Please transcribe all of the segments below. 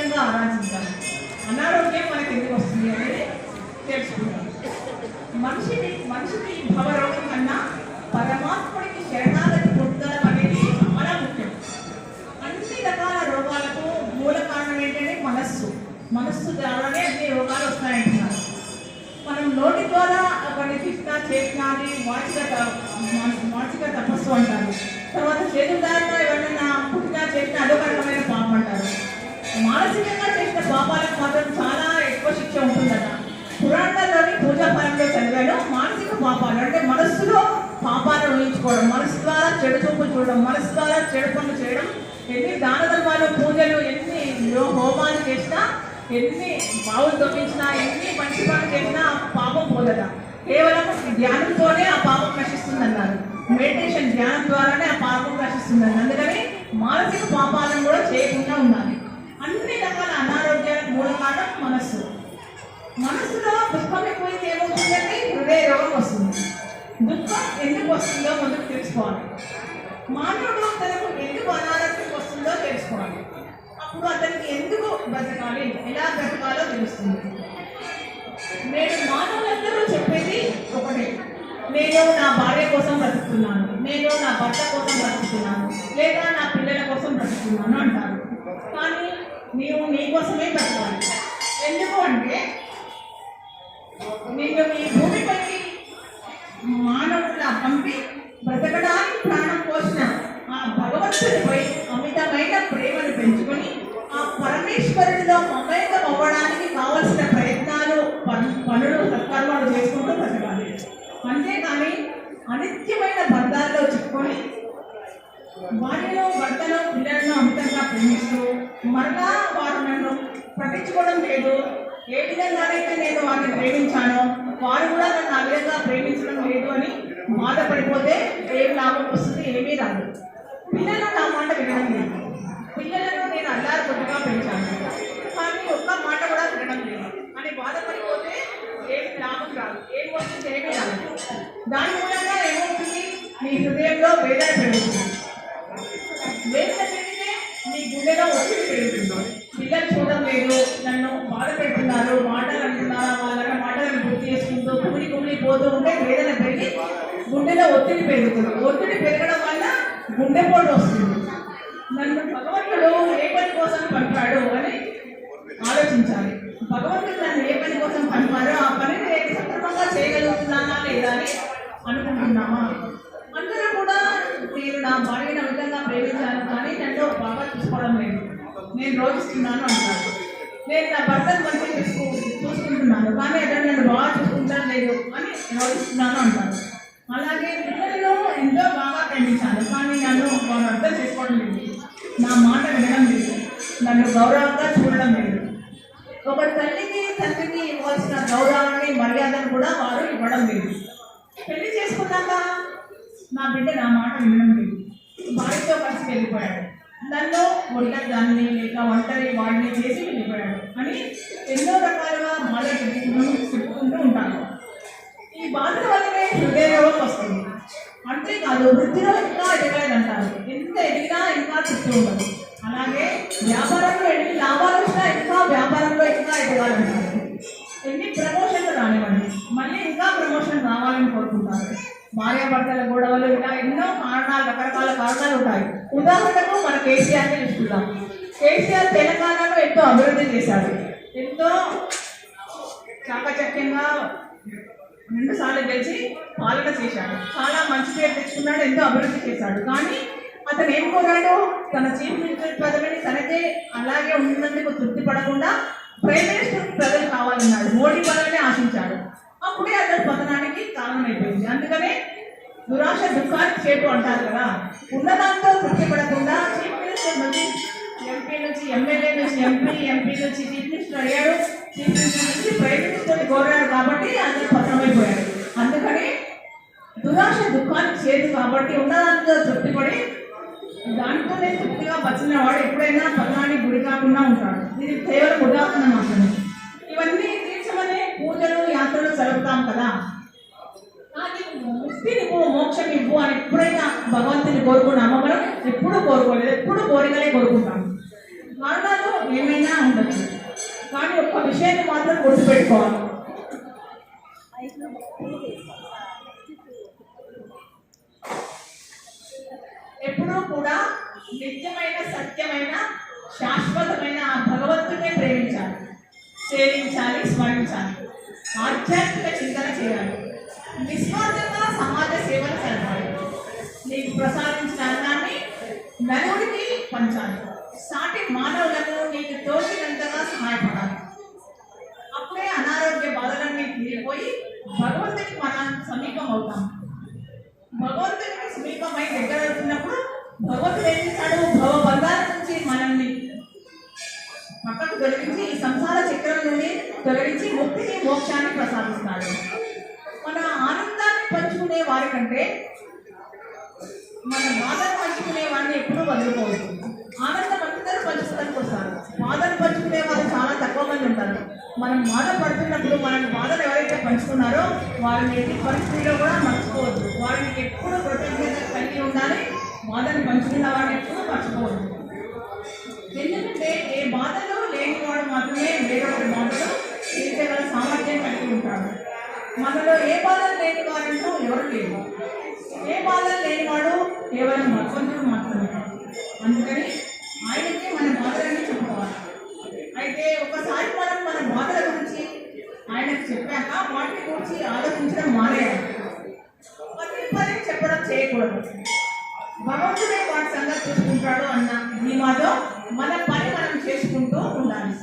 విధంగా ఆరాధించాలి అనారోగ్యం మనకి ఎందుకు వస్తుంది అనేది తెలుసుకుంటాం మనిషిని మనిషికి భవరోగం కన్నా పరమాత్ముడికి శరణాగతి పొందడం అనేది చాలా ముఖ్యం. అన్ని రకాల రోగాలకు మూల కారణం ఏంటంటే మనస్సు. మనస్సు ద్వారానే అన్ని రోగాలు వస్తాయంటున్నారు. మనం నోటి ద్వారా కొన్ని తిట్టినా చేసినా అది మానసిక మానసిక తపస్సు అంటారు. తర్వాత చేతుల ద్వారా ఎవరైనా పుట్టినా చేసినా అదొక రకమైన పాపం అంటారు మానసికంగా చేసిన పాపాలకు మాత్రం చాలా ఎక్కువ శిక్ష ఉంటుందన్న పురాణాల్లోని పూజా చదివాడు మానసిక పాపాలు అంటే మనస్సులో పాపాలను ఊహించుకోవడం మనసు ద్వారా చెడు చూపు చూడడం మనసు ద్వారా చెడు పనులు చేయడం ఎన్ని దాన ధర్మాలు పూజలు ఎన్ని హోమాలు చేసినా ఎన్ని బావులు తొమ్మించినా ఎన్ని మంచి పనులు చేసినా ఆ పాపం పోదట. కేవలం ధ్యానంతోనే ఆ పాపం నశిస్తుందన్నారు. మెడిటేషన్ ధ్యానం ద్వారానే ఆ పాపం నశిస్తుందని అందుకని మానసిక పాపాలను కూడా చేయకుండా ఉండాలి. అన్ని రకాల అనారోగ్యాలకు మూల కారణం మనస్సు. మనస్సులో దుఃఖం ఎక్కువైతే ఏమవుతుందంటే హృదయ రోగం వస్తుంది. దుఃఖం ఎందుకు వస్తుందో మొదలు తెలుసుకోవాలి. మానవుడు తనకు ఎందుకు అనారోగ్యం వస్తుందో తెలుసుకోవాలి. అప్పుడు అతనికి ఎందుకు బ్రతకాలి ఎలా బ్రతకాలో తెలుస్తుంది. నేను మానవులందరూ చెప్పేది ఒకటే. నేను నా భార్య కోసం బ్రతుకుతున్నాను. నేను నా భర్త కోసం బ్రతుకుతున్నాను. లేదా నా పిల్లల కోసం బ్రతుకుతున్నాను అంటారు. కానీ నీవు నీకోసమే కోసమే ఎందుకు అంటే నిన్ను ఈ భూమిపైకి మానవుల పంపి బ్రతకడానికి ప్రాణం పోసిన ఆ భగవంతుడిపై అమితమైన ప్రేమను పెంచుకొని ఆ పరమేశ్వరుడిలో మమేకం అవ్వడానికి కావలసిన ప్రయత్నాలు పన్- పనులు సత్కర్మాలు చేసుకుంటూ బ్రతకాలి. అంతేకాని అనిత్యమైన బంధాల్లో చిక్కుకొని భార్యను భర్తలో పిల్లలను అమితంగా ప్రేమిస్తూ మరలా వారు నన్ను పట్టించుకోవడం లేదు. ఏ విధంగానైతే నేను వారిని ప్రేమించానో వారు కూడా నన్ను ఆ విధంగా ప్రేమించడం లేదు అని బాధపడిపోతే ఏం లాభం వస్తుంది ఏమీ రాదు. పిల్లలు నా మాట వినడం లేదు. పిల్లలను నేను అల్లారు కొద్దిగా పెంచాను. కానీ ఒక్క మాట కూడా వినడం లేదు. అని బాధపడిపోతే ఏమి లాభం రాదు. ఏం వస్తుంది ఏమీ రాదు. దాని మూలంగా ఏమవుతుంది? నీ హృదయంలో వేదన పెరుగుతుంది. వేదన పెరిగితే నీ గుండెలో ఒత్తిడి మీరు నన్ను బాధ పెడుతున్నారు మాటలు అంటున్నారా వాళ్ళ మాటలను గుర్తు చేసుకుంటూ కుమిలి కుమిలి పోతూ ఉంటే వేదన పెరిగి గుండెలో ఒత్తిడి పెరుగుతుంది. ఒత్తిడి పెరగడం వల్ల గుండెపోటు వస్తుంది. నన్ను భగవంతుడు ఏ పని కోసం పంపాడు అని ఆలోచించాలి. భగవంతుడు నన్ను ఏ పని కోసం పంపాడో? ఆ పనిని నేను సక్రమంగా చేయగలుగుతున్నానా లేదా అని అనుకుంటున్నామా అందరూ కూడా నేను నా భార్యను అమితంగా ప్రేమించాను కానీ నన్ను బాగా చూసుకోవడం లేదు నేను రోజిస్తున్నాను అంటారు. నేను నా భర్తను మంచిగా చూసుకు చూసుకుంటున్నాను. కానీ అతను నన్ను బాగా చూసుకుంటాను లేదు అని రోజిస్తున్నాను అంటాను అలాగే పిల్లలను ఎంతో బాగా ప్రేమించాను. కానీ నన్ను వారు అర్థం చేసుకోవడం లేదు. నా మాట వినడం లేదు. నన్ను గౌరవంగా చూడడం లేదు. ఒక తల్లికి తండ్రికి ఇవ్వాల్సిన గౌరవాన్ని మర్యాదను కూడా వారు ఇవ్వడం లేదు. పెళ్ళి చేసుకున్నాక నా బిడ్డ నా మాట వినడం లేదు. భార్యతో కలిసి వెళ్ళిపోయాడు. నన్ను వంట దాన్ని లేక ఒంటరి వాడిని చేసి వెళ్ళిపోయాడు అని ఎన్నో రకాలుగా బాధ చెప్పుకుంటూ చెప్పుకుంటూ ఉంటాను ఈ బాధల వల్లనే హృదయ రోగం వస్తుంది అంతేకాదు వృద్ధిలో ఇంకా ఎదగలేదంటారు ఎంత ఎదిగినా ఇంకా చుట్టూ ఉండదు. అలాగే వ్యాపారంలో ఎన్ని లాభాలు వచ్చినా ఇంకా వ్యాపారంలో ఇంకా ఎదగాలంటారు ఎన్ని ప్రమోషన్లు రానివ్వండి. మళ్ళీ ఇంకా ప్రమోషన్ రావాలని కోరుకుంటారు. భార్యాభర్తల గొడవలు ఇలా ఎన్నో కారణాలు రకరకాల కారణాలు ఉంటాయి. ఉదాహరణకు మన కేసీఆర్ని చూసుకుందాం. కేసీఆర్ తెలంగాణలో ఎంతో అభివృద్ధి చేశాడు. ఎంతో చాకచక్యంగా రెండు సార్లు గెలిచి పాలన చేశాడు. చాలా మంచి పేరు తెచ్చుకున్నాడు ఎంతో అభివృద్ధి చేశాడు. కానీ అతను ఏం కోరాడు? తన చీఫ్ మినిస్టర్ పదవిని తనకే అలాగే ఉన్నందుకు తృప్తి పడకుండా ప్రైమ్ మినిస్టర్ ప్రజలు కావాలన్నాడు. మోడీ పదవి అప్పుడే అతని పతనానికి కారణమైపోయింది. అందుకనే దురాశ దుఃఖాన్ని చేటు అంటారు కదా. ఉన్నదాంతో తృప్తి పడకుండా చీఫ్ మినిస్టర్ నుంచి ఎంపీ నుంచి ఎమ్మెల్యే నుంచి ఎంపీ ఎంపీ నుంచి చీఫ్ మినిస్టర్ అయ్యాడు. చీఫ్ మినిస్టర్ నుంచి ప్రైమ్ మినిస్టర్ కోరాడు కాబట్టి అతను పతనమైపోయాడు. అందుకని దురాశ దుఃఖానికి చేదు కాబట్టి ఉన్నదాంతో తృప్తిపడి దాంతోనే తృప్తిగా బతిన వాడు ఎప్పుడైనా పతనానికి గురి కాకుండా ఉంటాడు. ఇది కేవలం ఉదాహరణ మాత్రమే. ఇవన్నీ యాత్రలు కదా. కానీ మోక్షం ఇవ్వు అని ఎప్పుడైనా భగవంతుని కోరుకున్నామో మనం? ఎప్పుడు కోరుకోలేదు ఎప్పుడు కోరికలే కోరుకుంటాం మరణాలు ఏమైనా ఉండచ్చు కానీ ఒక్క విషయాన్ని మాత్రం గుర్తుపెట్టుకోవాలి. ఎప్పుడూ కూడా నిత్యమైన సత్యమైన శాశ్వతమైన ఆ భగవంతుడే ప్రేమించాలి సేవించాలి స్మరించాలి. ఆధ్యాత్మిక చింతన చేయాలి. నిస్వార్థంగా సమాజ సేవలు జరపాలి నీకు ప్రసాదించిన అన్నాన్ని నలుగురికి పంచాలి. సాటి మానవులను నీకు తోచినంతగా సహాయపడాలి. అప్పుడే అనారోగ్య బాధలన్నీ తీరిపోయి భగవంతునికి మనం సమీపం అవుతాం. భగవంతునికి సమీపమై దగ్గర అవుతున్నప్పుడు భగవంతుడు ఏం చేశాడు భవ మనకు తొలగించి ఈ సంసార చక్రం నుండి తొలగించి ముక్తిని మోక్షాన్ని ప్రసాదిస్తాడు. మన ఆనందాన్ని పంచుకునే వారికంటే మన బాధను పంచుకునే వారిని ఎప్పుడూ వదులుకోవద్దు. ఆనందం అందరూ పంచుకోవడానికి వస్తారు. బాధను పంచుకునే వారు చాలా తక్కువ మంది ఉంటారు. మనం బాధ పడుతున్నప్పుడు మన బాధలు ఎవరైతే పంచుకున్నారో వారిని ఎట్టి పరిస్థితిలో కూడా మర్చిపోవద్దు. వారిని ఎప్పుడు కృతజ్ఞత కలిగి ఉండాలి. బాధను పంచుకున్న వారిని ఎప్పుడూ మర్చిపోవద్దు. మాత్రమే వేరొకరి బాధలో తీర్చగల సామర్థ్యం కలిగి ఉంటాడు మనలో ఏ బాధలు లేని వారంటూ ఎవరు లేరు. ఏ బాధలు లేనివాడు కేవలం భగవంతుడు మాత్రమే. అందుకని ఆయనకి మన బాధలన్నీ చెప్పుకోవాలి. అయితే ఒకసారి మనం మన బాధల గురించి ఆయనకు చెప్పాక వాటిని గురించి ఆలోచించడం మానేయాలి. పదే పదే చెప్పడం చేయకూడదు. భగవంతుడే వాటి సంగతి చూసుకుంటాడు అన్న ధీమాతో మన పని మనం చేసుకుంటూ ఉండాలి.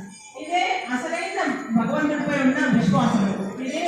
ఇదే అసలైన భగవంతుడిపై ఉన్న విశ్వాసం ఇదే